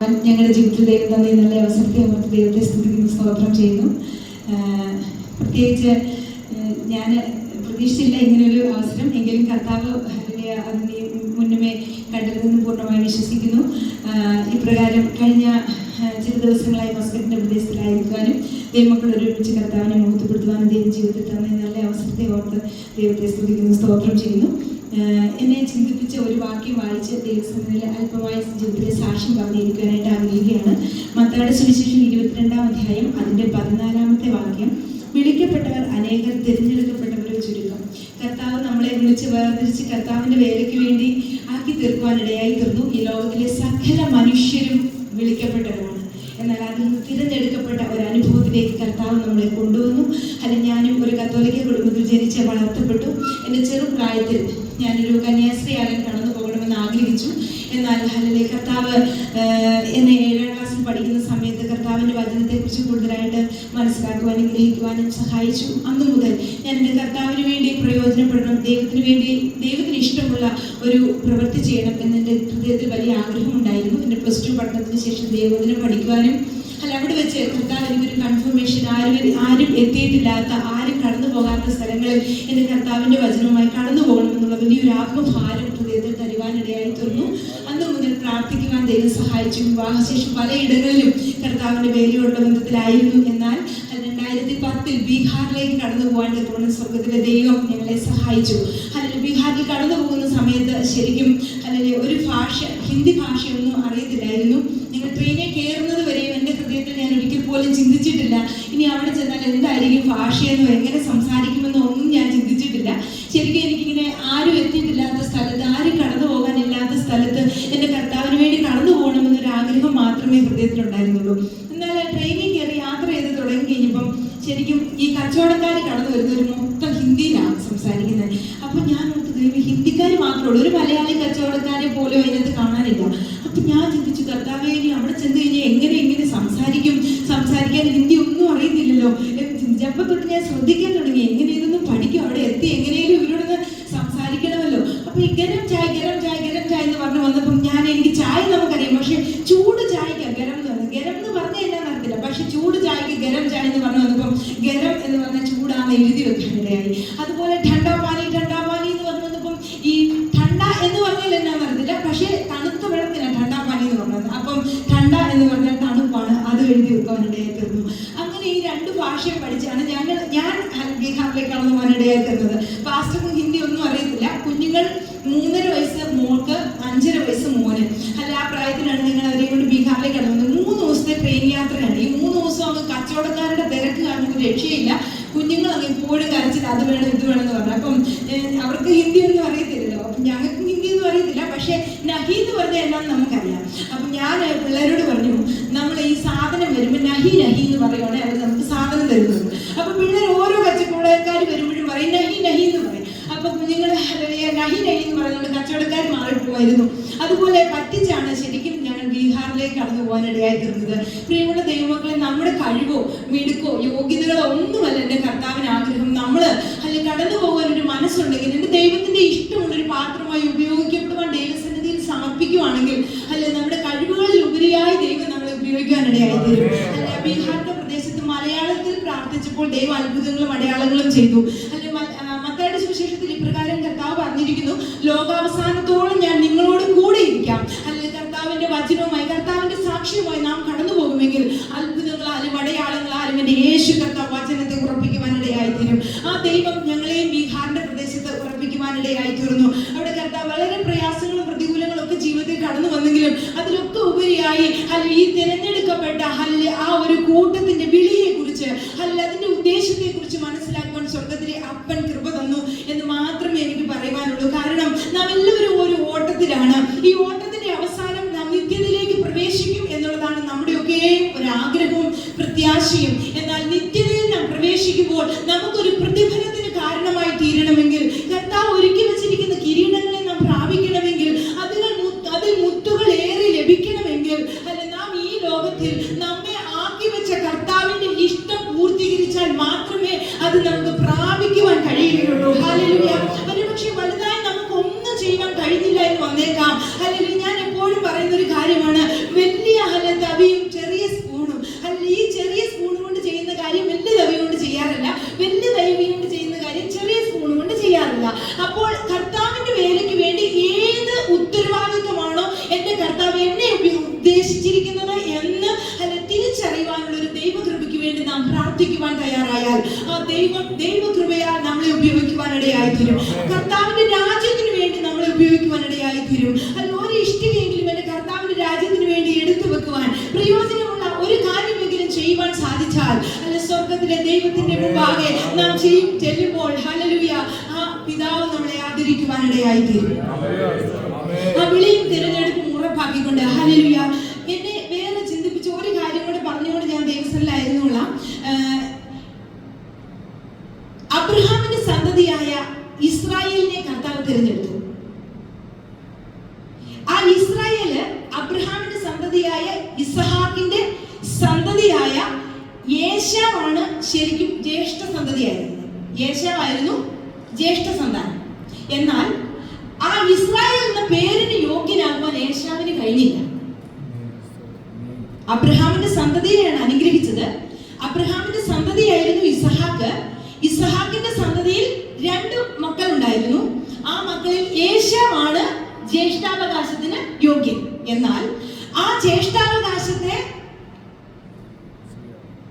ഞങ്ങളുടെ ജീവിതത്തിൽ ദൈവം തന്നെ നല്ല അവസരത്തെ അവർക്ക് ദൈവത്തെ സ്തുതിക്കുന്ന സ്തോത്രം ചെയ്യുന്നു. പ്രത്യേകിച്ച് ഞാൻ പ്രതീക്ഷിച്ചില്ല ഇങ്ങനൊരു അവസരം. എങ്കിലും കർത്താവ് അതിന്റെ മുന്നമേ കണ്ടിരുന്നെന്ന് പൂർണമായി വിശ്വസിക്കുന്നു. ഇപ്രകാരം കഴിഞ്ഞ ചില ദിവസങ്ങളായി മസ്കറ്റിന്റെ പ്രദേശത്തിലായിരിക്കാനും ദൈവമക്കൾ ഒരുമിച്ച് കർത്താവിനെ മുഹൂർത്തപ്പെടുത്തുവാനും ദൈവം ജീവിതത്തിൽ തന്നെ നല്ല അവസരത്തെ ഓർത്ത് ദൈവത്തെ സ്തുതിക്കുന്നു സ്തോത്രം ചെയ്യുന്നു. എന്നെ ചിന്തിപ്പിച്ച ഒരു വാക്യം വായിച്ച് ദൈവസന്നിധിയിൽ അല്പമായ ജീവിതത്തിലെ സാക്ഷ്യം പറഞ്ഞിരിക്കാനായിട്ട് ആഗ്രഹിക്കുകയാണ്. മത്തായുടെ സുവിശേഷം ഇരുപത്തിരണ്ടാം അധ്യായം അതിന്റെ പതിനാലാമത്തെ വാക്യം. വിളിക്കപ്പെട്ടവർ അനേകർ തിരഞ്ഞെടുക്കപ്പെട്ടവരെ ചുരുക്കം. കർത്താവ് നമ്മളെ വിളിച്ച് വേർതിരിച്ച് കർത്താവിന്റെ വേലയ്ക്ക് വേണ്ടി ആക്കി തീർക്കുവാനിടയായി തീർന്നു. ഈ ലോകത്തിലെ സകല മനുഷ്യരും വിളിക്കപ്പെട്ടവരാണ് എന്നാൽ അതിൽ നിന്ന് തിരഞ്ഞെടുക്കപ്പെട്ട ഒരു അനുഭവത്തിലേക്ക് കർത്താവ് നമ്മളെ കൊണ്ടുവന്നു. അല്ല ഞാനും ഒരു കത്തോലിക്ക കുടുംബത്തിൽ ജനിച്ച് വളർത്തപ്പെട്ടു. എന്റെ ചെറുപ്രായത്തിൽ ഞാനൊരു കന്യാസ്ത്രീയാകാൻ കടന്നു പോകണമെന്ന് ആഗ്രഹിച്ചു. എന്നാൽ അല്ലെ കർത്താവ് എന്നെ ഏഴാം പഠിക്കുന്ന സമയത്ത് കർത്താവിന്റെ വചനത്തെക്കുറിച്ച് കൂടുതലായിട്ട് മനസ്സിലാക്കുവാനും ഗ്രഹിക്കുവാനും സഹായിച്ചു. അന്നു മുതൽ ഞാൻ എന്റെ കർത്താവിന് വേണ്ടി പ്രയോജനപ്പെടണം ദൈവത്തിന് വേണ്ടി ദൈവത്തിന് ഇഷ്ടമുള്ള ഒരു പ്രവൃത്തി ചെയ്യണം എന്നെന്റെ ഹൃദയത്തിൽ വലിയ ആഗ്രഹമുണ്ടായിരുന്നു. എന്റെ പ്ലസ് ടു പഠനത്തിന് ശേഷം ദൈവത്തിന് പഠിക്കുവാനും അല്ല അവിടെ വെച്ച് കർത്താവ് എനിക്കൊരു കൺഫർമേഷൻ ആരും ആരും എത്തിയിട്ടില്ലാത്ത ആരും കടന്നു പോകാത്ത സ്ഥലങ്ങളിൽ എന്റെ കർത്താവിന്റെ വചനവുമായി കടന്നു പോകണം എന്നുള്ള വലിയൊരു ആത്മഭാരം ഹൃദയത്തിൽ തരുവാനിടയായി തീർന്നു. പ്രാർത്ഥിക്കുവാൻ ദൈവം സഹായിച്ചു. വിവാഹശേഷം പലയിടങ്ങളിലും കർത്താവിന്റെ വേലയോടുള്ള ബന്ധത്തിലായിരുന്നു. എന്നാൽ രണ്ടായിരത്തി പത്തിൽ ബീഹാറിലേക്ക് കടന്നു പോകാൻ തക്കവണ്ണം സ്വർഗത്തിലെ ദൈവം ഞങ്ങളെ സഹായിച്ചു. അല്ലെങ്കിൽ ബീഹാറിൽ കടന്നു പോകുന്ന സമയത്ത് ശരിക്കും അല്ലെങ്കിൽ ഒരു ഭാഷ ഹിന്ദി ഭാഷയൊന്നും അറിയത്തില്ലായിരുന്നു. ഞങ്ങൾ ട്രെയിനിൽ കയറുന്നത് വരെയും എന്റെ ഹൃദയത്തിൽ ഞാൻ ഒരിക്കൽ പോലും ചിന്തിച്ചിട്ടില്ല. ഇനി അവിടെ ചെന്നാൽ എന്തായിരിക്കും ഭാഷയെന്നോ എങ്ങനെ സംസാരിക്കുമെന്നോ ഒന്നും ഞാൻ ചിന്തിച്ചിട്ടില്ല. ശരിക്കും എനിക്കിങ്ങനെ ആരും എത്തിയിട്ടില്ലാത്ത സ്ഥലത്ത് ആരും കടന്നു പോകാനില്ലാത്ത സ്ഥലത്ത് എന്റെ കർത്താവിന് വേണ്ടി കടന്നു പോകണമെന്നൊരു ആഗ്രഹം മാത്രമേ ഹൃദയത്തിലുണ്ടായിരുന്നുള്ളൂ. എന്നാൽ ട്രെയിനിൽ കയറി യാത്ര ചെയ്ത് തുടങ്ങി കഴിഞ്ഞപ്പം ശരിക്കും ഈ കച്ചവടക്കാർ കടന്നു ഒരു മൊത്തം ഹിന്ദിയിലാണ് സംസാരിക്കുന്നത്. അപ്പം ഞാൻ ഓർത്ത് ദൈവം ഹിന്ദിക്കാർ മാത്രമേ ഉള്ളൂ. ഒരു മലയാളി കച്ചവടക്കാരെ പോലും അതിനകത്ത് കാണാനില്ല. അപ്പം ഞാൻ ചിന്തിച്ചു കർത്താവേനി അവിടെ ചെന്ന് കഴിഞ്ഞാൽ എങ്ങനെ എങ്ങനെ സംസാരിക്കും? സംസാരിക്കാൻ ഹിന്ദി ഒന്നും അറിയത്തില്ലല്ലോ എന്ന് ചിന്തിച്ചപ്പോൾ തൊട്ട് ഞാൻ ശ്രദ്ധിക്കാൻ തുടങ്ങി എങ്ങനെ ഇതൊന്നും പഠിക്കും അവിടെ എത്തി എങ്ങനെയും ഇവരോടൊന്ന് സംസാരിക്കണമല്ലോ അപ്പൊ ഈ ഗരം ചായ ഗരം ചായ ഗരം ചായ എന്ന് പറഞ്ഞു വന്നപ്പം ഞാൻ എനിക്ക് ചായ നമുക്കറിയാം പക്ഷെ ചൂട് ചായക്ക് ഗരം എന്ന് പറഞ്ഞു ഗരം എന്ന് പറഞ്ഞാൽ എന്നാ നടത്തില്ല പക്ഷെ ചൂട് ചായക്ക് ഗരം ചായ എന്ന് പറഞ്ഞു വന്നപ്പം ഗരം എന്ന് പറഞ്ഞ ചൂടാന്ന് എഴുതി വെക്കാനിടയായി അതുപോലെ ഠണ്ടാ പാനി എന്ന് പറഞ്ഞു വന്നപ്പം ഈ ഠണ്ട എന്ന് പറഞ്ഞാൽ എന്നാ പറഞ്ഞില്ല പക്ഷേ തണുത്ത വെള്ളത്തിനാണ് ഠണ്ടാ എന്ന് പറഞ്ഞത്. അപ്പം ഠണ്ട എന്ന് പറഞ്ഞാൽ തണുപ്പാണ്. അത് എഴുതി വെക്കാനിടയായി തീർന്നു. അങ്ങനെ ഈ രണ്ട് ഭാഷയും പഠിച്ചാണ് ഞങ്ങൾ ഞാൻ ബീഹാറിലേക്ക് കടന്നു പോകാനിടയായി തീർന്നത്. പാസ്റ്റർക്കും ഹിന്ദി ഒന്നും അറിയത്തില്ല കുഞ്ഞുങ്ങൾ മൂന്നര വയസ്സ് മോൾക്ക് അഞ്ചര വയസ്സ് മോന് അല്ല ആ പ്രായത്തിലാണ് ഞങ്ങൾ അവരെയും കൊണ്ട് ബീഹാറിലേക്ക് കടന്നത് മൂന്ന് ദിവസത്തെ ട്രെയിൻ യാത്രയാണ് ഈ മൂന്ന് ദിവസം അങ്ങ് കച്ചവടക്കാരുടെ തിരക്ക് കാരണം ഒരു രക്ഷയില്ല കുഞ്ഞുങ്ങൾ അങ്ങ് എപ്പോഴും കരച്ചിൽ അത് വേണം ഇത് വേണം എന്ന് പറഞ്ഞു അപ്പം ഏഹ്, അവർക്ക് ഹിന്ദി ഒന്നും അറിയത്തില്ലല്ലോ അപ്പം ഞങ്ങൾക്ക് ഹിന്ദി ഒന്നും അറിയത്തില്ല പക്ഷെ നഹി എന്ന് പറഞ്ഞാൽ എന്താണെന്ന് നമുക്കറിയാം. അപ്പൊ ഞാൻ പിള്ളേരോട് പറഞ്ഞു നമ്മൾ ഈ സാധനം വരുമ്പോൾ നഹി നഹി എന്ന് പറയുവാണെങ്കിൽ അവർ നമുക്ക് സാധനം തരുന്നത്. അപ്പൊ പിള്ളേർ ഓരോ കച്ചവടക്കാർ വരുമ്പോഴും പറയും നഹി നഹി എന്ന് പറയും. അപ്പൊ കുഞ്ഞുങ്ങൾ നഹി നഹി എന്ന് പറയുന്നത് കച്ചവടക്കാർ മാറിപ്പോയിരുന്നു അതുപോലെ പറ്റിച്ചാണ് ശരിക്കും ഞങ്ങൾ കടന്നു കടന്നു പോകാനിടയായി തീർന്നത്. പ്രിയമുള്ള ദൈവമക്കളെ നമ്മുടെ കഴിവോ മിടുക്കോ യോഗ്യതകളോ ഒന്നുമല്ല എന്റെ കർത്താവിന് ആഗ്രഹം. നമ്മൾ അല്ലെ കടന്നു പോകാൻ ഒരു മനസ്സുണ്ടെങ്കിൽ എന്റെ ദൈവത്തിന്റെ ഇഷ്ടമുള്ള ഒരു പാത്രമായി ഉപയോഗിക്കപ്പെടുവാൻ ദൈവസന്നിധിയിൽ സമർപ്പിക്കുവാണെങ്കിൽ അല്ലെ നമ്മുടെ കഴിവുകളിൽ ഉപരിയായി ദൈവം നമ്മളെ ഉപയോഗിക്കാനിടയായി തീരും. അല്ലെ ബീഹാറിന്റെ പ്രദേശത്ത് മലയാളത്തിൽ പ്രാർത്ഥിച്ചപ്പോൾ ദൈവം അത്ഭുതങ്ങളും അടയാളങ്ങളും ചെയ്തു. അല്ലെ മ- ആ, സുവിശേഷത്തിൽ ഇപ്രകാരം കർത്താവ് പറഞ്ഞിരിക്കുന്നു ലോകാവസാനത്തോളം സാക്ഷ്യവുമായി നാം കടന്നു പോകുമെങ്കിൽ അത്ഭുതങ്ങളാലും അടയാളങ്ങളാലും എന്റെ യേശു കർത്താവ് വചനത്തെ ഉറപ്പിക്കുവാനിടയായി തീരും ആ ദൈവം ഞങ്ങളെയും ബീഹാറിന്റെ പ്രദേശത്ത് ഉറപ്പിക്കുവാനിടയായി തീർന്നു അവിടെ കർത്താവ് വളരെ പ്രയാസങ്ങളും പ്രതികൂലങ്ങളും ഒക്കെ ജീവിതത്തിൽ കടന്നു വന്നെങ്കിലും അതിലൊക്കെ ഉപരിയായി അല്ല ഈ തിരഞ്ഞെടുക്കപ്പെട്ട അല്ല ആ ഒരു കൂട്ടത്തിന്റെ വിളിയെ കുറിച്ച് അല്ല അതിന്റെ ഉദ്ദേശത്തെ കുറിച്ച് മനസ്സിലാക്കുവാൻ സ്വർഗത്തിലെ അപ്പൻ കൃപ തന്നു എന്ന് മാത്രമേ എനിക്ക് പറയുവാനുള്ളൂ. കാരണം നാം എല്ലാവരും ഒരു ഓട്ടത്തിലാണ്. ഈ ഓട്ടത്തിന്റെ അവസാനം നാം നിത്യതയിലേക്ക് പ്രവേശിക്കും ഒരു ആഗ്രഹവും പ്രത്യാശയും. എന്നാൽ നിത്യതയിൽ നാം പ്രവേശിക്കുമ്പോൾ നമുക്കൊരു പ്രതിഫലത്തിന് കാരണമായി തീരണമെങ്കിൽ കർത്താവ് ഒരുക്കി വെച്ചിരിക്കുന്ന കിരീടങ്ങളെ നാം പ്രാപിക്കണമെങ്കിൽ അതിൽ അതിൽ മുത്തുകൾ ഏറെ ലഭിക്കണമെങ്കിൽ അല്ലെ നാം ഈ ലോകത്തിൽ നമ്മെ ആക്കി വെച്ച കർത്താവിന്റെ ഇഷ്ടം പൂർത്തീകരിച്ചാൽ മാത്രമേ അത് നമുക്ക് അപ്പോൾ കർത്താവിന്റെ വേലയ്ക്ക് വേണ്ടി ഏത് ഉത്തരവാദിത്വമാണോ എന്റെ കർത്താവ് എന്നെ ഉദ്ദേശിച്ചിരിക്കുന്നത് എന്ന് അല്ലെ തിരിച്ചറിയുവാനുള്ള ഒരു ദൈവകൃപയ്ക്ക് വേണ്ടി നാം പ്രാർത്ഥിക്കുവാൻ തയ്യാറായാൽ ആ ദൈവ ദൈവകൃപയാൽ നമ്മളെ ഉപയോഗിക്കുവാനിടയായി തീരും കർത്താവിന്റെ രാജ്യത്തിന് വേണ്ടി നമ്മളെ ഉപയോഗിക്കുവാനിടയായി തീരും അല്ല ഒരു ഇഷ്ടികയെങ്കിലും എന്റെ കർത്താവിന്റെ രാജ്യത്തിന് വേണ്ടി എടുത്തു വെക്കുവാൻ പ്രയോജനമുള്ള ഒരു കാര്യമെങ്കിലും ചെയ്യുവാൻ സാധിച്ചാൽ അല്ല സ്വർഗത്തിലെ ദൈവത്തിന്റെ മുമ്പാകെ നാം ചെയ്യും ചെല്ലുമ്പോൾ ആദരിക്കുവാനിടയായി തീരും ആ വിളിയും തിരഞ്ഞെടുപ്പും ഉറപ്പാക്കിക്കൊണ്ട് എന്നെ വേറെ ചിന്തിപ്പിച്ച ഒരു കാര്യം കൂടെ പറഞ്ഞുകൊണ്ട് ഞാൻ ദേവസ്വത്തിലായിരുന്നുള്ള അബ്രഹാമിന്റെ സന്തതിയായ ഇസ്രായേലിനെ കർത്താവ് തിരഞ്ഞെടുത്തു. ആ ഇസ്രായേൽ അബ്രഹാമിന്റെ സന്തതിയായ ഇസഹാക്കിന്റെ സന്തതിയായ യേശാവാണ് ശരിക്കും ജ്യേഷ്ഠ സന്തതിയായിരുന്നത്. യേശാവായിരുന്നു ജ്യേഷ്ഠ സന്താനം. എന്നാൽ ആ ഇസ്രായേൽ എന്ന പേരിന് യോഗ്യനാകുവാൻ ഏശാവിന് കഴിഞ്ഞില്ല. അബ്രഹാമിന്റെ സന്തതിയെയാണ് അനുഗ്രഹിച്ചത്. അബ്രഹാമിന്റെ സന്തതിയായിരുന്നു ഇസഹാക്ക്. ഇസഹാക്കിന്റെ സന്തതിയിൽ രണ്ട് മക്കൾ ഉണ്ടായിരുന്നു ആ മക്കളിൽ ഏശാവാണ് ജ്യേഷ്ഠാവകാശത്തിന് യോഗ്യൻ. എന്നാൽ ആ ജ്യേഷ്ഠാവകാശത്തെ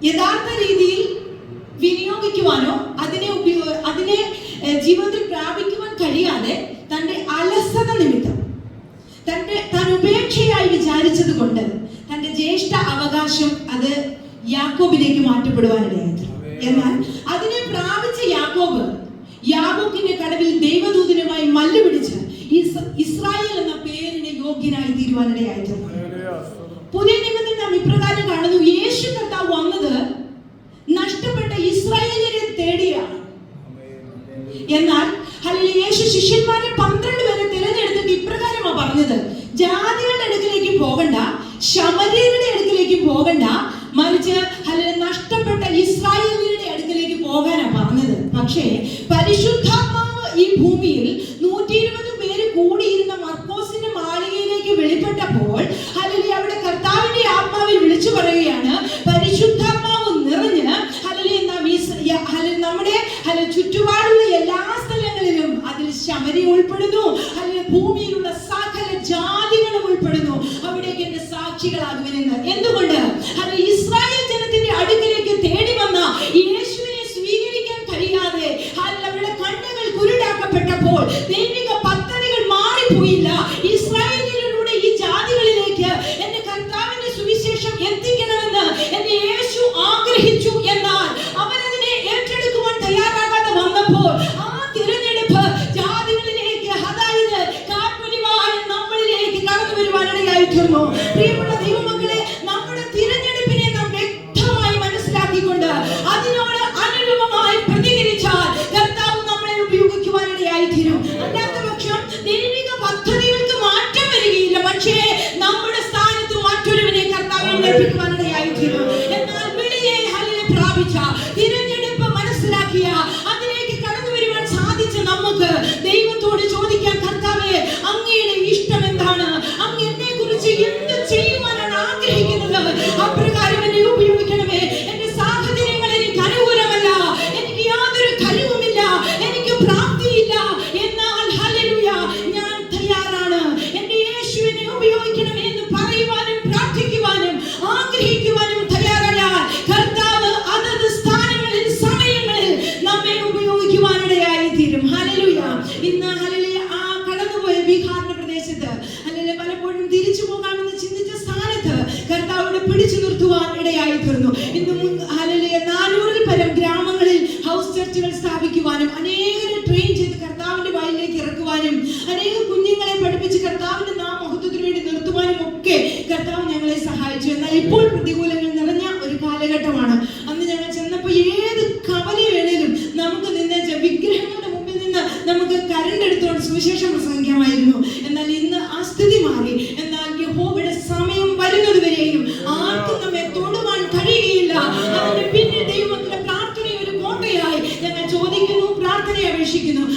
യഥാർത്ഥ രീതിയിൽ തന്റെ താൻ ഉപേക്ഷയായി വിചാരിച്ചത് കൊണ്ട് തന്റെ ജ്യേഷ്ഠ അവകാശം അത് യാക്കോബിലേക്ക് മാറ്റപ്പെടുവാനിടയായി എന്നാൽ അതിനെ പ്രാപിച്ച യാക്കോബ് യാക്കോബിന്റെ കടവിൽ ദൈവദൂതനുമായി മല്ലുപിടിച്ച് പിടിച്ച് ഇസ്രായേൽ എന്ന പേരിന് യോഗ്യനായി തീരുവാനിടയായി പുതിയ നിയമത്തിൽ പക്ഷേ പരിശുദ്ധാത്മാവ് ഈ ഭൂമിയിൽ നൂറ്റി ഇരുപത് പേര് കൂടിയിരുന്ന മർക്കോസിന്റെ മാളികയിലേക്ക് വെളിപ്പെട്ടപ്പോൾ അല്ലെങ്കിൽ അവിടെ കർത്താവിന്റെ ആത്മാവിൽ വിളിച്ചു പറയുകയാണ് പരിശുദ്ധാത്മാവ് നിറഞ്ഞ് അല്ലെങ്കിൽ നമ്മുടെ അല്ലെങ്കിൽ ചുറ്റുപാടുള്ള എല്ലാ സ്ഥലങ്ങളിലും അതിൽ ശമരി ഉൾപ്പെടുന്നു അല്ലെങ്കിൽ ഭൂമിയിലുള്ള സകല ജാതികളും ഉൾപ്പെടുന്നു അവിടേക്ക് എന്റെ സാക്ഷികളാകുമെന്ന് എന്തുകൊണ്ട് പിടിച്ചു നിർത്തുവാൻ ഇടയായി തീർന്നു ഇന്ന് നാനൂറിൽ പരം ഗ്രാമങ്ങളിൽ ഹൗസ് ചർച്ചുകൾ സ്ഥാപിക്കുവാനും അനേകരെ ട്രെയിൻ ചെയ്ത് കർത്താവിന്റെ വായിലേക്ക് ഇറക്കുവാനും അനേക കുഞ്ഞുങ്ങളെ പഠിപ്പിച്ച് കർത്താവിന്റെ നാം മഹത്വത്തിന് വേണ്ടി നിർത്തുവാനും ഒക്കെ കർത്താവ് ഞങ്ങളെ സഹായിച്ചു. എന്നാൽ ഇപ്പോൾ പ്രതികൂലങ്ങൾ നിറഞ്ഞ ഒരു കാലഘട്ടമാണ്. അന്ന് ഞങ്ങൾ ചെന്നപ്പോൾ ഏത് കവല വേണേലും നമുക്ക് നിന്ന് വിഗ്രഹങ്ങളുടെ മുമ്പിൽ നിന്ന് നമുക്ക് കരണ്ട് എടുത്തോണ്ട് സുവിശേഷം പ്രസംഗിക്കാമായിരുന്നു. എന്നാൽ ഇന്ന് ആ സ്ഥിതി മാറി. എന്നാൽ യഹോവയുടെ സമയം വരുന്നത് വരെയും അപേക്ഷിക്കുന്നു